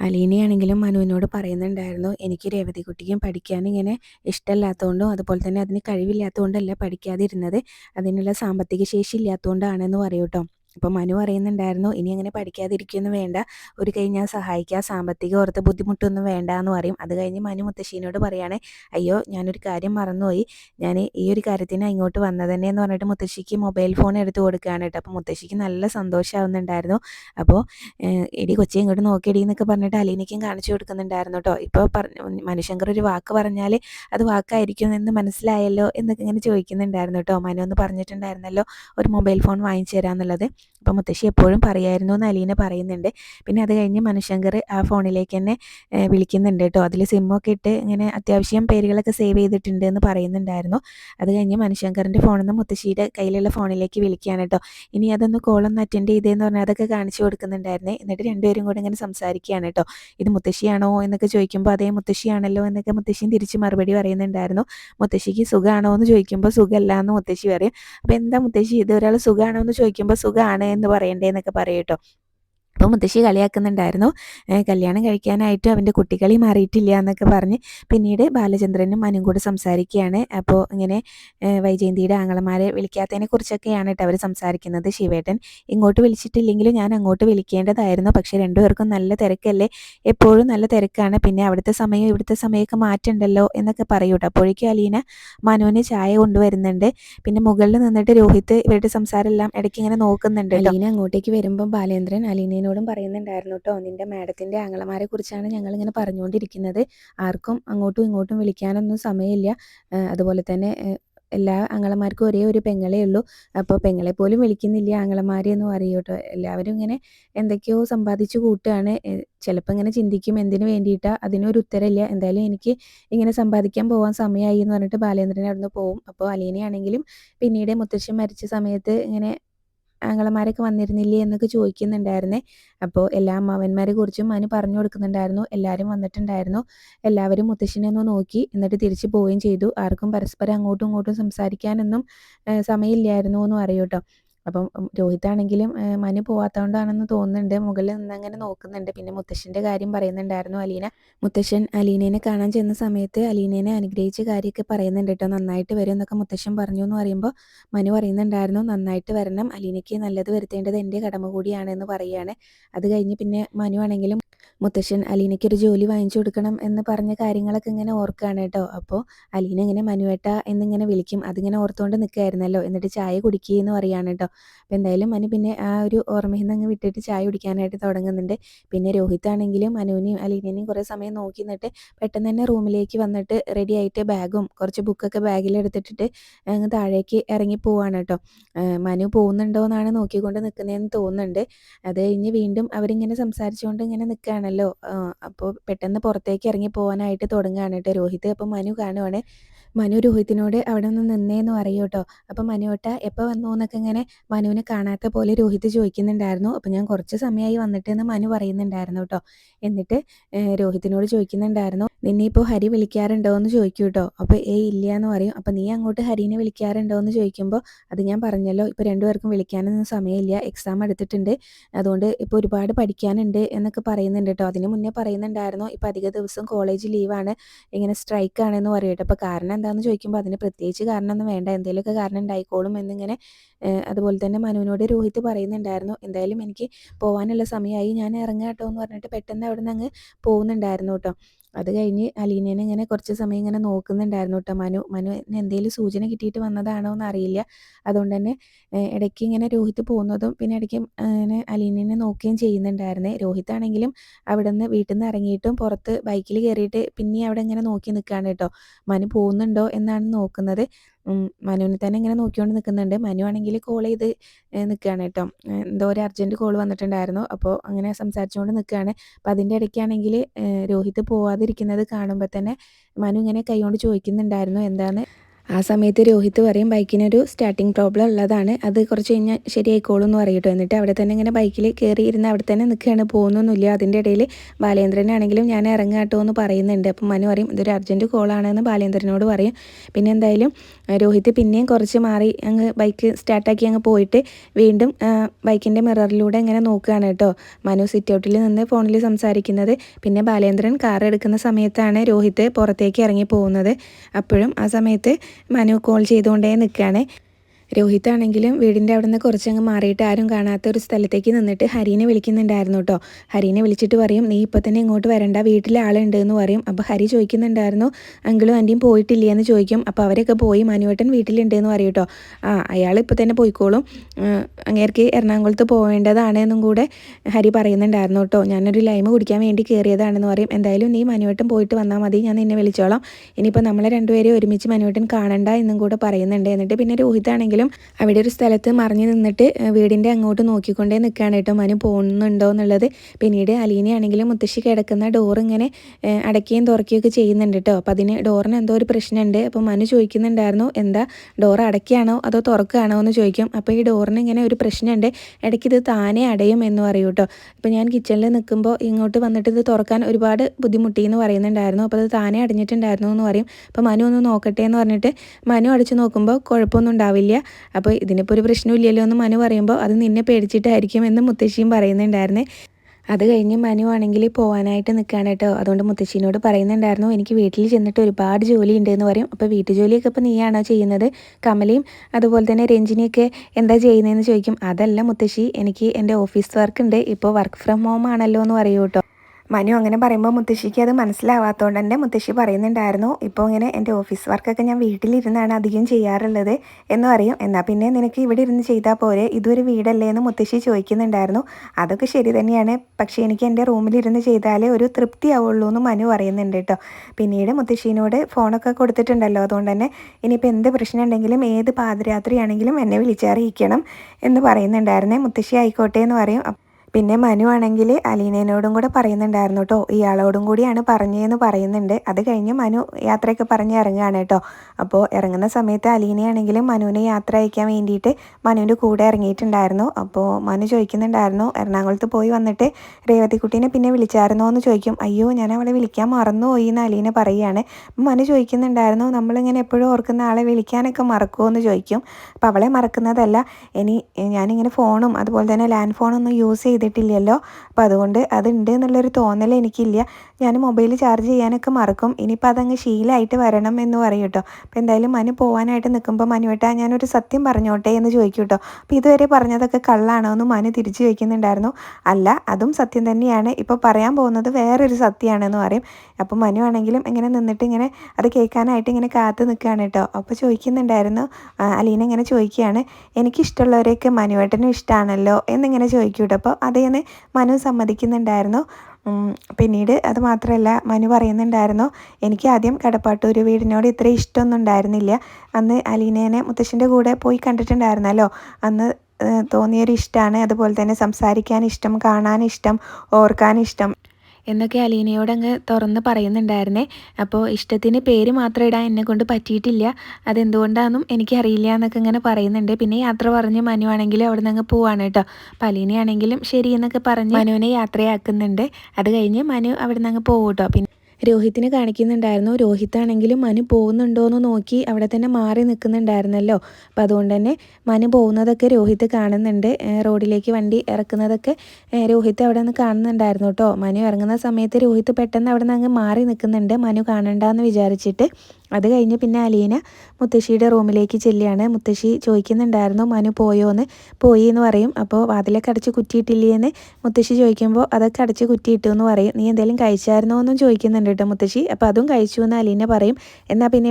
അലീനയാണെങ്കിലും മനുവിനോട് പറയുന്നുണ്ടായിരുന്നു എനിക്ക് രേവതികുട്ടിക്കും പഠിക്കാൻ ഇങ്ങനെ ഇഷ്ടമല്ലാത്തതുകൊണ്ടും അതുപോലെ തന്നെ അതിന് കഴിവില്ലാത്തതുകൊണ്ടല്ല പഠിക്കാതിരുന്നത്. അതിനുള്ള സാമ്പത്തിക ശേഷി ഇല്ലാത്തതുകൊണ്ടാണെന്ന് പറയും അപ്പോൾ മനു പറയുന്നുണ്ടായിരുന്നു ഇനി അങ്ങനെ പഠിക്കാതിരിക്കുന്നു വേണ്ട. ഒരു കൈ ഞാൻ സഹായിക്കാം സാമ്പത്തിക ഓർത്ത് ബുദ്ധിമുട്ടൊന്നും വേണ്ട എന്ന് പറയും. അത് കഴിഞ്ഞ് മനു മുത്തശ്ശീനോട് പറയുകയാണെ അയ്യോ ഞാനൊരു കാര്യം മറന്നുപോയി. ഞാൻ ഈ ഒരു കാര്യത്തിന് ഇങ്ങോട്ട് വന്നത് തന്നെ എന്ന് പറഞ്ഞിട്ട് മുത്തശ്ശിക്ക് മൊബൈൽ ഫോൺ എടുത്ത് കൊടുക്കുകയാണ് കേട്ടോ. അപ്പോൾ മുത്തശ്ശിക്ക് നല്ല സന്തോഷമാവുന്നുണ്ടായിരുന്നു അപ്പോൾ എടി കൊച്ചി ഇങ്ങോട്ട് നോക്കിയടി എന്നൊക്കെ പറഞ്ഞിട്ട് അലീനയ്ക്കും കാണിച്ചു കൊടുക്കുന്നുണ്ടായിരുന്നു കേട്ടോ. ഇപ്പോൾ പറഞ്ഞു മനുശങ്കർ ഒരു വാക്ക് പറഞ്ഞാൽ അത് വാക്കായിരിക്കും എന്ന് മനസ്സിലായല്ലോ എന്നൊക്കെ ഇങ്ങനെ ചോദിക്കുന്നുണ്ടായിരുന്നു കേട്ടോ. മനു ഒന്ന് പറഞ്ഞിട്ടുണ്ടായിരുന്നല്ലോ ഒരു മൊബൈൽ ഫോൺ വാങ്ങിച്ചു തരാമെന്നുള്ളത്. അപ്പോൾ മുത്തശ്ശി എപ്പോഴും പറയായിരുന്നു എന്ന് അലീന പറയുന്നുണ്ട്. പിന്നെ അത് കഴിഞ്ഞ് മനുശങ്കർ ആ ഫോണിലേക്ക് തന്നെ വിളിക്കുന്നുണ്ട് കേട്ടോ. അതിൽ സിമ്മൊക്കെ ഇട്ട് ഇങ്ങനെ അത്യാവശ്യം പേരുകളൊക്കെ സേവ് ചെയ്തിട്ടുണ്ട് എന്ന് പറയുന്നുണ്ടായിരുന്നു. അത് കഴിഞ്ഞ് മനുശങ്കറിന്റെ ഫോണിൽ നിന്ന് മുത്തശ്ശിയുടെ കയ്യിലുള്ള ഫോണിലേക്ക് വിളിക്കുകയാണ് കേട്ടോ. ഇനി അതൊന്ന് കോളൊന്ന് അറ്റൻഡ് ചെയ്തതെന്ന് പറഞ്ഞാൽ അതൊക്കെ കാണിച്ചു കൊടുക്കുന്നുണ്ടായിരുന്നേ. എന്നിട്ട് രണ്ടുപേരും കൂടെ ഇങ്ങനെ സംസാരിക്കുകയാണ് കേട്ടോ. ഇത് മുത്തശ്ശിയാണോ എന്നൊക്കെ ചോദിക്കുമ്പോൾ അതേ മുത്തശ്ശിയാണല്ലോ എന്നൊക്കെ മുത്തശ്ശിയും തിരിച്ച് മറുപടി പറയുന്നുണ്ടായിരുന്നു. മുത്തശ്ശിക്ക് സുഖമാണോ എന്ന് ചോദിക്കുമ്പോൾ സുഖമല്ല എന്ന് മുത്തശ്ശി പറയും. അപ്പോൾ എന്താ മുത്തശ്ശി? ഇത് ഒരാൾ സുഖമാണോ എന്ന് ചോദിക്കുമ്പോൾ സുഖമാണ് എന്ന് പറയണ്ടേ എന്നൊക്കെ പറയും കേട്ടോ. അപ്പോൾ മുത്തശ്ശി കളിയാക്കുന്നുണ്ടായിരുന്നു. കല്യാണം കഴിക്കാനായിട്ട് അവന്റെ കുട്ടികളി മാറിയിട്ടില്ല എന്നൊക്കെ പറഞ്ഞ് പിന്നീട് ബാലചന്ദ്രനും മനും കൂടെ സംസാരിക്കുകയാണ്. അപ്പോൾ ഇങ്ങനെ വൈജയന്തിയുടെ ആങ്ങളമാരെ വിളിക്കാത്തതിനെ കുറിച്ചൊക്കെയാണ് കേട്ടോ അവർ സംസാരിക്കുന്നത്. ശിവേട്ടൻ ഇങ്ങോട്ട് വിളിച്ചിട്ടില്ലെങ്കിലും ഞാൻ അങ്ങോട്ട് വിളിക്കേണ്ടതായിരുന്നു. പക്ഷേ രണ്ടുപേർക്കും നല്ല തിരക്കല്ലേ? എപ്പോഴും നല്ല തിരക്കാണ്. പിന്നെ അവിടുത്തെ സമയം ഇവിടുത്തെ സമയമൊക്കെ മാറ്റണ്ടല്ലോ? എന്നൊക്കെ പറയൂട്ടോ അപ്പോഴേക്കും അലീന മനുവിന് ചായ കൊണ്ടുവരുന്നുണ്ട്. പിന്നെ മുകളിൽ നിന്നിട്ട് രോഹിത് ഇവരുടെ സംസാരം എല്ലാം ഇടയ്ക്ക് ഇങ്ങനെ നോക്കുന്നുണ്ട് അലീന അങ്ങോട്ടേക്ക് വരുമ്പോൾ ബാലേന്ദ്രൻ അലീനയെ എന്നോടും പറയുന്നുണ്ടായിരുന്നു കേട്ടോ നിന്റെ മാഡത്തിന്റെ ആങ്ങളമാരെ കുറിച്ചാണ് ഞങ്ങളിങ്ങനെ പറഞ്ഞുകൊണ്ടിരിക്കുന്നത്. ആർക്കും അങ്ങോട്ടും ഇങ്ങോട്ടും വിളിക്കാനൊന്നും സമയമില്ല. അതുപോലെ തന്നെ എല്ലാ ആങ്ങളമാർക്കും ഒരേ ഒരു പെങ്ങളേ ഉള്ളൂ. അപ്പോൾ പെങ്ങളെ പോലും വിളിക്കുന്നില്ല ആങ്ങളമാരെ എന്ന് പറയും കേട്ടോ എല്ലാവരും ഇങ്ങനെ എന്തൊക്കെയോ സമ്പാദിച്ചു കൂട്ടുകയാണ് ചിലപ്പോൾ ഇങ്ങനെ ചിന്തിക്കും എന്തിനു വേണ്ടിയിട്ടാണ് അതിനൊരു ഉത്തരമില്ല എന്തായാലും എനിക്ക് ഇങ്ങനെ സമ്പാദിക്കാൻ പോകാൻ സമയമായി എന്ന് പറഞ്ഞിട്ട് ബാലേന്ദ്രനെ അവിടുന്ന് പോവും. അപ്പോൾ അലീനയാണെങ്കിലും പിന്നീട് മുത്തശ്ശൻ മരിച്ച സമയത്ത് ഇങ്ങനെ ആങ്ങളമാരൊക്കെ വന്നിരുന്നില്ലേ എന്നൊക്കെ ചോദിക്കുന്നുണ്ടായിരുന്നേ. അപ്പോൾ എല്ലാ അമ്മാവന്മാരെ കുറിച്ചും മനു പറഞ്ഞു കൊടുക്കുന്നുണ്ടായിരുന്നു. എല്ലാവരും വന്നിട്ടുണ്ടായിരുന്നു. എല്ലാവരും മുത്തശ്ശിനെ ഒന്ന് നോക്കി എന്നിട്ട് തിരിച്ചു പോവുകയും ചെയ്തു. ആർക്കും പരസ്പരം അങ്ങോട്ടും ഇങ്ങോട്ടും സംസാരിക്കാനൊന്നും സമയമില്ലായിരുന്നു എന്നും പറയൂട്ടോ അപ്പം രോഹിതാണെങ്കിലും മനു പോവാത്തതുകൊണ്ടാണെന്ന് തോന്നുന്നുണ്ട്. മുകളിൽ നിന്ന് അങ്ങനെ നോക്കുന്നുണ്ട്. പിന്നെ മുത്തശ്ശന്റെ കാര്യം പറയുന്നുണ്ടായിരുന്നു അലീന. മുത്തശ്ശൻ അലീനേനെ കാണാൻ ചെന്ന സമയത്ത് അലീനേനെ അനുഗ്രഹിച്ച കാര്യമൊക്കെ പറയുന്നുണ്ട് കേട്ടോ. നന്നായിട്ട് വരും എന്നൊക്കെ മുത്തശ്ശൻ പറഞ്ഞു എന്ന് പറയുമ്പോൾ മനു പറയുന്നുണ്ടായിരുന്നു നന്നായിട്ട് വരണം. അലീനയ്ക്ക് നല്ലത് വരുത്തേണ്ടത് എന്റെ കടമ കൂടിയാണ് എന്ന് പറയുകയാണ് അത് കഴിഞ്ഞ് പിന്നെ മനു ആണെങ്കിലും മുത്തശ്ശൻ അലീനയ്ക്ക് ഒരു ജോലി വാങ്ങിച്ചു കൊടുക്കണം എന്ന് പറഞ്ഞ കാര്യങ്ങളൊക്കെ ഇങ്ങനെ ഓർക്കുകയാണ് കേട്ടോ. അപ്പോൾ അലീന ഇങ്ങനെ മനുവേട്ട എന്നിങ്ങനെ വിളിക്കും. അതിങ്ങനെ ഓർത്തുകൊണ്ട് നിൽക്കുകയായിരുന്നല്ലോ എന്നിട്ട് ചായ കുടിക്കുകയെന്ന് പറയുകയാണ് കേട്ടോ. അപ്പോൾ എന്തായാലും മനു പിന്നെ ആ ഒരു ഓർമ്മയിൽ നിന്ന് അങ്ങ് വിട്ടിട്ട് ചായ കുടിക്കാനായിട്ട് തുടങ്ങുന്നുണ്ട്. പിന്നെ രോഹിത് ആണെങ്കിലും മനുവിനെയും അലീനേനെയും കുറേ സമയം നോക്കി നിന്നിട്ട് പെട്ടെന്ന് തന്നെ റൂമിലേക്ക് വന്നിട്ട് റെഡി ആയിട്ട് ബാഗും കുറച്ച് ബുക്കൊക്കെ ബാഗിലെടുത്തിട്ടിട്ട് അങ്ങ് താഴേക്ക് ഇറങ്ങി പോവാണ് കേട്ടോ. മനു പോകുന്നുണ്ടോ എന്നാണ് നോക്കിക്കൊണ്ട് നിൽക്കുന്നതെന്ന് തോന്നുന്നുണ്ട്. അത് കഴിഞ്ഞ് വീണ്ടും അവരിങ്ങനെ സംസാരിച്ചുകൊണ്ട് ഇങ്ങനെ നിൽക്കുകയാണല്ലോ അപ്പോൾ പെട്ടെന്ന് പുറത്തേക്ക് ഇറങ്ങി പോകാനായിട്ട് തുടങ്ങുകയാണ് കേട്ടോ രോഹിത്. അപ്പോൾ മനു കാണുവാണ് മനു രോഹിത്തിനോട് അവിടെ നിന്ന് നിന്നേന്ന് പറയൂ കേട്ടോ അപ്പം മനുവട്ട എപ്പോൾ വന്നു എന്നൊക്കെ ഇങ്ങനെ മനുവിനെ കാണാത്ത പോലെ രോഹിത് ചോദിക്കുന്നുണ്ടായിരുന്നു. അപ്പം ഞാൻ കുറച്ച് സമയമായി വന്നിട്ട് എന്ന് മനു പറയുന്നുണ്ടായിരുന്നു കേട്ടോ. എന്നിട്ട് രോഹിത്തിനോട് ചോദിക്കുന്നുണ്ടായിരുന്നു. നിന്നെ ഇപ്പോൾ ഹരി വിളിക്കാറുണ്ടോ എന്ന് ചോദിക്കും കേട്ടോ അപ്പോൾ ഏ ഇല്ല എന്ന് പറയും. അപ്പോൾ നീ അങ്ങോട്ട് ഹരിനെ വിളിക്കാറുണ്ടോ എന്ന് ചോദിക്കുമ്പോൾ അത് ഞാൻ പറഞ്ഞല്ലോ ഇപ്പോൾ രണ്ടുപേർക്കും വിളിക്കാനൊന്നും സമയമില്ല. എക്സാം എടുത്തിട്ടുണ്ട്. അതുകൊണ്ട് ഇപ്പോൾ ഒരുപാട് പഠിക്കാനുണ്ട് എന്നൊക്കെ പറയുന്നുണ്ട് കേട്ടോ. അതിന് മുന്നേ പറയുന്നുണ്ടായിരുന്നു ഇപ്പോൾ അധിക ദിവസം കോളേജ് ലീവാണ് ഇങ്ങനെ സ്ട്രൈക്ക് ആണെന്ന് പറയട്ടെ. അപ്പോൾ കാരണം എന്താണെന്ന് ചോദിക്കുമ്പോൾ അതിന് പ്രത്യേകിച്ച് കാരണമൊന്നും വേണ്ട. എന്തെങ്കിലുമൊക്കെ കാരണം ഉണ്ടായിക്കോളും എന്നിങ്ങനെ അതുപോലെ തന്നെ മനുവിനോട് രോഹിത് പറയുന്നുണ്ടായിരുന്നു എന്തായാലും എനിക്ക് പോകാനുള്ള സമയമായി ഞാൻ ഇറങ്ങാം കേട്ടോ എന്ന് പറഞ്ഞിട്ട് പെട്ടെന്ന് അവിടെ നിന്ന് അങ്ങ് പോകുന്നുണ്ടായിരുന്നു കേട്ടോ. അത് കഴിഞ്ഞ് അലീനേനെ ഇങ്ങനെ കുറച്ച് സമയം ഇങ്ങനെ നോക്കുന്നുണ്ടായിരുന്നു കേട്ടോ മനു മനുവിന് എന്തെങ്കിലും സൂചന കിട്ടിയിട്ട് വന്നതാണോ എന്ന് അറിയില്ല അതുകൊണ്ട് തന്നെ ഇടയ്ക്ക് ഇങ്ങനെ രോഹിത് പോകുന്നതും പിന്നെ ഇടയ്ക്ക് ഇങ്ങനെ അലീനേനെ നോക്കുകയും ചെയ്യുന്നുണ്ടായിരുന്നേ. രോഹിത് ആണെങ്കിലും അവിടെ നിന്ന് വീട്ടിൽ നിന്ന് ഇറങ്ങിയിട്ടും പുറത്ത് ബൈക്കിൽ കയറിയിട്ട് പിന്നെ അവിടെ ഇങ്ങനെ നോക്കി നിൽക്കുകയാണ് കേട്ടോ മനു പോകുന്നുണ്ടോ എന്നാണ് നോക്കുന്നത്. മനുവിനെ തന്നെ ഇങ്ങനെ നോക്കിക്കൊണ്ട് നിൽക്കുന്നുണ്ട് മനു ആണെങ്കിൽ കോൾ ചെയ്ത് നിൽക്കുകയാണ് കേട്ടോ. എന്തോ ഒരു അർജന്റ് കോൾ വന്നിട്ടുണ്ടായിരുന്നു. അപ്പോൾ അങ്ങനെ സംസാരിച്ചുകൊണ്ട് നിൽക്കുകയാണ് അപ്പം അതിന്റെ ഇടയ്ക്കാണെങ്കിൽ രോഹിത് പോവാതിരിക്കുന്നത് കാണുമ്പോൾ തന്നെ മനു ഇങ്ങനെ കൈകൊണ്ട് ചോദിക്കുന്നുണ്ടായിരുന്നു എന്താണ്? ആ സമയത്ത് രോഹിത് പറയും ബൈക്കിനൊരു സ്റ്റാർട്ടിങ് പ്രോബ്ലം ഉള്ളതാണ്. അത് കുറച്ച് കഴിഞ്ഞാൽ ശരിയായിക്കോളും എന്ന് പറയട്ടോ. എന്നിട്ട് അവിടെ തന്നെ ഇങ്ങനെ ബൈക്കിൽ കയറി ഇരുന്ന് അവിടെ തന്നെ നിൽക്കുകയാണ്. പോകുന്നൊന്നുമില്ല. അതിന്റെ ഇടയിൽ ബാലേന്ദ്രനാണെങ്കിലും ഞാൻ ഇറങ്ങാട്ടോ എന്ന് പറയുന്നുണ്ട്. അപ്പം മനു പറയും ഇതൊരു അർജന്റ് കോളാണെന്ന് ബാലേന്ദ്രനോട് പറയും. പിന്നെ എന്തായാലും രോഹിത് പിന്നെയും കുറച്ച് മാറി അങ്ങ് ബൈക്ക് സ്റ്റാർട്ടാക്കി അങ്ങ് പോയിട്ട് വീണ്ടും ബൈക്കിന്റെ മിററിലൂടെ ഇങ്ങനെ നോക്കുകയാണ് കേട്ടോ. മനു സിറ്റ് ഔട്ടിൽ നിന്ന് ഫോണിൽ സംസാരിക്കുന്നത്. പിന്നെ ബാലേന്ദ്രൻ കാർ എടുക്കുന്ന സമയത്താണ് രോഹിത് പുറത്തേക്ക് ഇറങ്ങി പോകുന്നത്. അപ്പോഴും ആ സമയത്ത് മനു കോൾ ചെയ്തുകൊണ്ടേ നിൽക്കുകയാണ് രോഹിത് ആണെങ്കിലും വീടിന്റെ അവിടെ നിന്ന് കുറച്ചങ്ങ് മാറിയിട്ട് ആരും കാണാത്ത ഒരു സ്ഥലത്തേക്ക് നിന്നിട്ട് ഹരീനെ വിളിക്കുന്നുണ്ടായിരുന്നു കേട്ടോ. ഹരീനെ വിളിച്ചിട്ട് പറയും നീ ഇപ്പം തന്നെ ഇങ്ങോട്ട് വരണ്ട വീട്ടിൽ ആളുണ്ട് എന്ന് പറയും. അപ്പോൾ ഹരി ചോദിക്കുന്നുണ്ടായിരുന്നു അങ്കിളും ആന്റിയും പോയിട്ടില്ലേ? എന്ന് ചോദിക്കും. അപ്പോൾ അവരൊക്കെ പോയി മനുവേട്ടൻ വീട്ടിലുണ്ട് എന്ന് പറയും കേട്ടോ. ആ അയാൾ ഇപ്പം തന്നെ പോയിക്കോളും. അങ്ങേർക്ക് എറണാകുളത്ത് പോവേണ്ടതാണ് എന്നും കൂടെ ഹരി പറയുന്നുണ്ടായിരുന്നു കേട്ടോ. ഞാനൊരു ലൈമ് കുടിക്കാൻ വേണ്ടി കയറിയതാണെന്ന് പറയും. എന്തായാലും നീ മനുവേട്ടൻ പോയിട്ട് വന്നാൽ മതി ഞാൻ നിന്നെ വിളിച്ചോളാം. ഇനിയിപ്പോൾ നമ്മളെ രണ്ടുപേരെയും ഒരുമിച്ച് മനുവേട്ടൻ കാണണ്ട എന്നും കൂടെ പറയുന്നുണ്ട്. എന്നിട്ട് പിന്നെ രോഹിതാണെങ്കിലും അവിടെ ഒരു സ്ഥലത്ത് മറിഞ്ഞു നിന്നിട്ട് വീടിന്റെ അങ്ങോട്ട് നോക്കിക്കൊണ്ടേ നിൽക്കുകയാണ് കേട്ടോ മനു. പോകുന്നുണ്ടോ എന്നുള്ളത്. പിന്നീട് അലീനയാണെങ്കിലും മുത്തശ്ശി കിടക്കുന്ന ഡോർ ഇങ്ങനെ അടയ്ക്കുകയും തുറക്കുകയും ഒക്കെ ചെയ്യുന്നുണ്ട് കേട്ടോ. അപ്പോൾ അതിന് ഡോറിന് എന്തോ ഒരു പ്രശ്നമുണ്ട്. അപ്പോൾ മനു ചോദിക്കുന്നുണ്ടായിരുന്നു എന്താ ഡോർ അടയ്ക്കുകയാണോ അതോ തുറക്കുകയാണോ എന്ന് ചോദിക്കും. അപ്പോൾ ഈ ഡോറിന് ഇങ്ങനെ ഒരു പ്രശ്നമുണ്ട്. ഇടയ്ക്ക് ഇത് താനേ അടയും എന്ന് പറയും കേട്ടോ. ഇപ്പോൾ ഞാൻ കിച്ചണിൽ നിൽക്കുമ്പോൾ ഇങ്ങോട്ട് വന്നിട്ട് ഇത് തുറക്കാൻ ഒരുപാട് ബുദ്ധിമുട്ടി എന്ന് പറയുന്നുണ്ടായിരുന്നു. അപ്പോൾ അത് താനേ അടഞ്ഞിട്ടുണ്ടായിരുന്നു എന്ന് പറയും. അപ്പോൾ മനു ഒന്ന് നോക്കട്ടെ എന്ന് പറഞ്ഞിട്ട് മനു അടിച്ചു നോക്കുമ്പോൾ കുഴപ്പമൊന്നും ഉണ്ടാവില്ല. അപ്പോൾ ഇതിനിപ്പോൾ ഒരു പ്രശ്നമില്ലല്ലോ എന്ന് മനു പറയുമ്പോൾ അത് നിന്നെ പേടിച്ചിട്ടായിരിക്കും എന്ന് മുത്തശ്ശിയും പറയുന്നുണ്ടായിരുന്നേ. അത് കഴിഞ്ഞ് മനു ആണെങ്കിൽ പോകാനായിട്ട് നിൽക്കുകയാണ് കേട്ടോ. അതുകൊണ്ട് മുത്തശ്ശീനോട് പറയുന്നുണ്ടായിരുന്നു എനിക്ക് വീട്ടിൽ ചെന്നിട്ട് ഒരുപാട് ജോലി ഉണ്ട് എന്ന് പറയും. അപ്പോൾ വീട്ടു ജോലിയൊക്കെ ഇപ്പോൾ നീയാണോ ചെയ്യുന്നത്? കമലയും അതുപോലെ തന്നെ രഞ്ജിനിയൊക്കെ എന്താ ചെയ്യുന്നതെന്ന് ചോദിക്കും. അതല്ല മുത്തശ്ശി എനിക്ക് എന്റെ ഓഫീസ് വർക്ക് ഉണ്ട്. ഇപ്പോൾ വർക്ക് ഫ്രം ഹോം ആണല്ലോ എന്ന് പറയൂ കേട്ടോ. മനു അങ്ങനെ പറയുമ്പോൾ മുത്തശ്ശിക്ക് അത് മനസ്സിലാവാത്തതുകൊണ്ട് തന്നെ മുത്തശ്ശി പറയുന്നുണ്ടായിരുന്നു. ഇപ്പോൾ ഇങ്ങനെ എന്റെ ഓഫീസ് വർക്കൊക്കെ ഞാൻ വീട്ടിലിരുന്നാണ് അധികം ചെയ്യാറുള്ളത് എന്ന് പറയും. എന്നാൽ പിന്നെ നിനക്ക് ഇവിടെ ഇരുന്ന് ചെയ്താൽ പോരെ ഇതൊരു വീടല്ലേ എന്ന് മുത്തശ്ശി ചോദിക്കുന്നുണ്ടായിരുന്നു. അതൊക്കെ ശരി തന്നെയാണ്. പക്ഷേ എനിക്ക് എന്റെ റൂമിലിരുന്ന് ചെയ്താലേ ഒരു തൃപ്തി ആവുള്ളൂ എന്ന് മനു പറയുന്നുണ്ട് കേട്ടോ. പിന്നീട് മുത്തശ്ശീനോട് ഫോണൊക്കെ കൊടുത്തിട്ടുണ്ടല്ലോ. അതുകൊണ്ട് തന്നെ ഇനിയിപ്പോൾ എന്ത് പ്രശ്നം ഉണ്ടെങ്കിലും ഏത് പാതിരാത്രിയാണെങ്കിലും എന്നെ വിളിച്ചറിയിക്കണം എന്ന് പറയുന്നുണ്ടായിരുന്നേ. മുത്തശ്ശി ആയിക്കോട്ടെ എന്ന് പറയും. പിന്നെ മനു ആണെങ്കിൽ അലീനേനോടും കൂടെ പറയുന്നുണ്ടായിരുന്നു കേട്ടോ. ഇയാളോടും കൂടിയാണ് പറഞ്ഞതെന്ന് പറയുന്നുണ്ട്. അത് കഴിഞ്ഞ് മനു യാത്രയൊക്കെ പറഞ്ഞ് ഇറങ്ങുകയാണ് കേട്ടോ. അപ്പോൾ ഇറങ്ങുന്ന സമയത്ത് അലീനയാണെങ്കിലും മനുവിനെ യാത്ര അയക്കാൻ വേണ്ടിയിട്ട് മനുവിന്റെ കൂടെ ഇറങ്ങിയിട്ടുണ്ടായിരുന്നു. അപ്പോൾ മനു ചോദിക്കുന്നുണ്ടായിരുന്നു എറണാകുളത്ത് പോയി വന്നിട്ട് രേവതിക്കുട്ടീനെ പിന്നെ വിളിച്ചായിരുന്നോ? എന്ന് ചോദിക്കും. അയ്യോ ഞാൻ അവളെ വിളിക്കാൻ മറന്നുപോയി എന്ന് അലീന പറയുകയാണ്. മനു ചോദിക്കുന്നുണ്ടായിരുന്നു നമ്മളിങ്ങനെ എപ്പോഴും ഓർക്കുന്ന ആളെ വിളിക്കാനൊക്കെ മറക്കുമോ എന്ന് ചോദിക്കും. അപ്പോൾ അവളെ മറക്കുന്നതല്ല ഇനി ഞാനിങ്ങനെ ഫോണും അതുപോലെ തന്നെ ലാൻഡ് ഫോണൊന്നും യൂസ് ചെയ്തിട്ടില്ലല്ലോ. അപ്പോൾ അതുകൊണ്ട് അതുണ്ട് എന്നുള്ളൊരു തോന്നൽ എനിക്കില്ല. ഞാൻ മൊബൈൽ ചാർജ് ചെയ്യാനൊക്കെ മറക്കും. ഇനിയിപ്പോൾ അതങ്ങ് ശീലമായിട്ട് വരണം എന്ന് പറയും കേട്ടോ. അപ്പോൾ എന്തായാലും മനു പോകാനായിട്ട് നിൽക്കുമ്പോൾ മനുവേട്ടാ ഞാനൊരു സത്യം പറഞ്ഞോട്ടെ എന്ന് ചോദിക്കും കേട്ടോ. അപ്പോൾ ഇതുവരെ പറഞ്ഞതൊക്കെ കള്ളാണോ എന്ന് മനു തിരിച്ചു ചോദിക്കുന്നുണ്ടായിരുന്നു. അല്ല അതും സത്യം തന്നെയാണ്. ഇപ്പോൾ പറയാൻ പോകുന്നത് വേറൊരു സത്യമാണെന്ന് പറയും. അപ്പോൾ മനു ആണെങ്കിലും ഇങ്ങനെ നിന്നിട്ട് ഇങ്ങനെ അത് കേൾക്കാനായിട്ട് ഇങ്ങനെ കാത്ത് നിൽക്കുകയാണ് കേട്ടോ. അപ്പോൾ ചോദിക്കുന്നുണ്ടായിരുന്നു. അലീന ഇങ്ങനെ ചോദിക്കുകയാണ്. എനിക്കിഷ്ടമുള്ളവരെയൊക്കെ മനുവേട്ടനും ഇഷ്ടമാണല്ലോ എന്നിങ്ങനെ ചോദിക്കും കേട്ടോ. അപ്പോൾ അതേന്ന് മനു സമ്മതിക്കുന്നുണ്ടായിരുന്നു. പിന്നീട് അത് മാത്രമല്ല മനു പറയുന്നുണ്ടായിരുന്നു എനിക്ക് ആദ്യം കടപ്പാട്ടൂർ വീടിനോട് ഇത്ര ഇഷ്ടമൊന്നും ഉണ്ടായിരുന്നില്ല. അന്ന് അലീനേനെ മുത്തശ്ശന്റെ കൂടെ പോയി കണ്ടിട്ടുണ്ടായിരുന്നല്ലോ. അന്ന് തോന്നിയൊരു ഇഷ്ടമാണ് അതുപോലെ തന്നെ സംസാരിക്കാൻ ഇഷ്ടം കാണാൻ ഇഷ്ടം ഓർക്കാൻ ഇഷ്ടം. എന്നൊക്കെ അലീനയോട് അങ്ങ് തുറന്ന് പറയുന്നുണ്ടായിരുന്നേ. അപ്പോൾ ഇഷ്ടത്തിന് പേര് മാത്രം ഇടാൻ എന്നെ കൊണ്ട് പറ്റിയിട്ടില്ല. അതെന്തുകൊണ്ടാണെന്നും എനിക്കറിയില്ല എന്നൊക്കെ ഇങ്ങനെ പറയുന്നുണ്ട്. പിന്നെ യാത്ര പറഞ്ഞ് മനു ആണെങ്കിലും അവിടെ നിന്ന് അങ്ങ് പോവാണ് കേട്ടോ. അപ്പോൾ അലീനയാണെങ്കിലും ശരി എന്നൊക്കെ പറഞ്ഞ് മനുവിനെ യാത്രയാക്കുന്നുണ്ട്. അത് കഴിഞ്ഞ് മനു അവിടെ നിന്ന് അങ്ങ് പോകും കേട്ടോ. പിന്നെ രോഹിത്തിനെ കാണിക്കുന്നുണ്ടായിരുന്നു. രോഹിത്താണെങ്കിലും മനു പോകുന്നുണ്ടോ എന്ന് നോക്കി അവിടെ തന്നെ മാറി നിൽക്കുന്നുണ്ടായിരുന്നല്ലോ. അപ്പം അതുകൊണ്ട് തന്നെ മനു പോകുന്നതൊക്കെ രോഹിത്ത് കാണുന്നുണ്ട്. റോഡിലേക്ക് വണ്ടി ഇറക്കുന്നതൊക്കെ രോഹിത് രോഹിത്ത് അവിടെ നിന്ന് കാണുന്നുണ്ടായിരുന്നു കേട്ടോ. മനു ഇറങ്ങുന്ന സമയത്ത് രോഹിത്ത് പെട്ടെന്ന് അവിടെ നിന്ന് അങ്ങ് മാറി നിൽക്കുന്നുണ്ട്. മനു കാണണ്ടെന്ന് വിചാരിച്ചിട്ട് അത് കഴിഞ്ഞ് പിന്നെ അലീന മുത്തശ്ശിയുടെ റൂമിലേക്ക് ചെല്ലുകയാണ്. മുത്തശ്ശി ചോദിക്കുന്നുണ്ടായിരുന്നു മനു പോയോ എന്ന് പോയി എന്ന് പറയും. അപ്പോൾ വാതിലൊക്കെ അടച്ച് കുറ്റിയിട്ടില്ലേ എന്ന് മുത്തശ്ശി ചോദിക്കുമ്പോൾ അതൊക്കെ അടച്ച് കുറ്റിയിട്ടു എന്ന് പറയും. നീ എന്തെങ്കിലും കഴിച്ചായിരുന്നോ എന്നും ചോദിക്കുന്നുണ്ട് കേട്ടോ മുത്തശ്ശി. അപ്പോൾ അതും കഴിച്ചു എന്ന് അലീന പറയും. എന്നാൽ പിന്നെ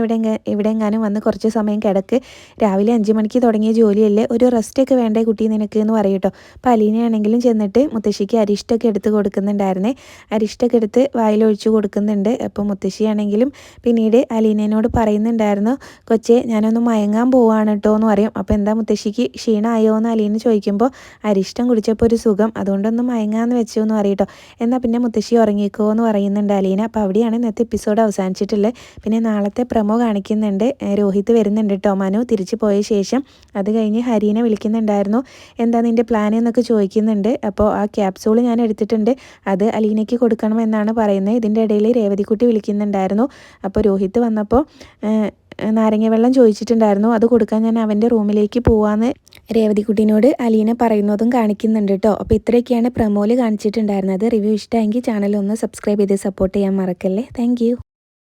ഇവിടെ എങ്ങാനും വന്ന് കുറച്ച് സമയം കിടക്ക്. രാവിലെ അഞ്ച് മണിക്ക് തുടങ്ങിയ ജോലിയല്ലേ? ഒരു റെസ്റ്റൊക്കെ വേണ്ടേ കുട്ടി നിനക്ക് എന്ന് പറയും കേട്ടോ അപ്പോൾ അലീനയാണെങ്കിലും ചെന്നിട്ട് മുത്തശ്ശിക്ക് അരിഷ്ടൊക്കെ എടുത്ത് കൊടുക്കുന്നുണ്ടായിരുന്നേ. അരിഷ്ടൊക്കെ എടുത്ത് വായിലൊഴിച്ച് കൊടുക്കുന്നുണ്ട്. അപ്പോൾ മുത്തശ്ശിയാണെങ്കിലും പിന്നീട് അലീന അലീനയോട് പറയുന്നുണ്ടായിരുന്നു കൊച്ചെ ഞാനൊന്ന് മയങ്ങാൻ പോവാണ് കേട്ടോ എന്ന് പറയും. അപ്പോൾ എന്താ മുത്തശ്ശിക്ക് ക്ഷീണമായോ എന്ന് അലീന ചോദിക്കുമ്പോൾ അരിഷ്ടം കുടിച്ചപ്പോൾ ഒരു സുഖം അതുകൊണ്ടൊന്ന് മയങ്ങാന്ന് വെച്ചു എന്ന് പറയട്ടോ. എന്നാൽ പിന്നെ മുത്തശ്ശി ഉറങ്ങിക്കോ എന്ന് പറയുന്നുണ്ട് അലീന. അപ്പോൾ അവിടെയാണ് ഇന്നത്തെ എപ്പിസോഡ് അവസാനിച്ചിട്ടുള്ളത് പിന്നെ നാളത്തെ പ്രമോ കാണിക്കുന്നുണ്ട് രോഹിത് വരുന്നുണ്ട് കേട്ടോ മനു തിരിച്ചു പോയ ശേഷം അത് കഴിഞ്ഞ് ഹരീനെ വിളിക്കുന്നുണ്ടായിരുന്നു. എന്താ നിന്റെ പ്ലാൻ എന്നൊക്കെ ചോദിക്കുന്നുണ്ട്. അപ്പോൾ ആ ക്യാപ്സൂൾ ഞാൻ എടുത്തിട്ടുണ്ട്. അത് അലീനയ്ക്ക് കൊടുക്കണമെന്നാണ് പറയുന്നത്. ഇതിന്റെ ഇടയിൽ രേവതിക്കുട്ടി വിളിക്കുന്നുണ്ടായിരുന്നു. അപ്പോൾ രോഹിത് വന്നപ്പോൾ ഏഹ്, നാരങ്ങ വെള്ളം ചോദിച്ചിട്ടുണ്ടായിരുന്നു. അത് കൊടുക്കാൻ ഞാൻ അവന്റെ റൂമിലേക്ക് പോവാന്ന് രേവതിക്കുട്ടീനോട് അലീന പറയുന്നതും കാണിക്കുന്നുണ്ട് കേട്ടോ. അപ്പോൾ ഇത്രയൊക്കെയാണ് പ്രമോൽ കാണിച്ചിട്ടുണ്ടായിരുന്നത്. റിവ്യൂ ഇഷ്ടമെങ്കിൽ ചാനൽ ഒന്ന് സബ്സ്ക്രൈബ് ചെയ്ത് സപ്പോർട്ട് ചെയ്യാൻ മറക്കല്ലേ. താങ്ക്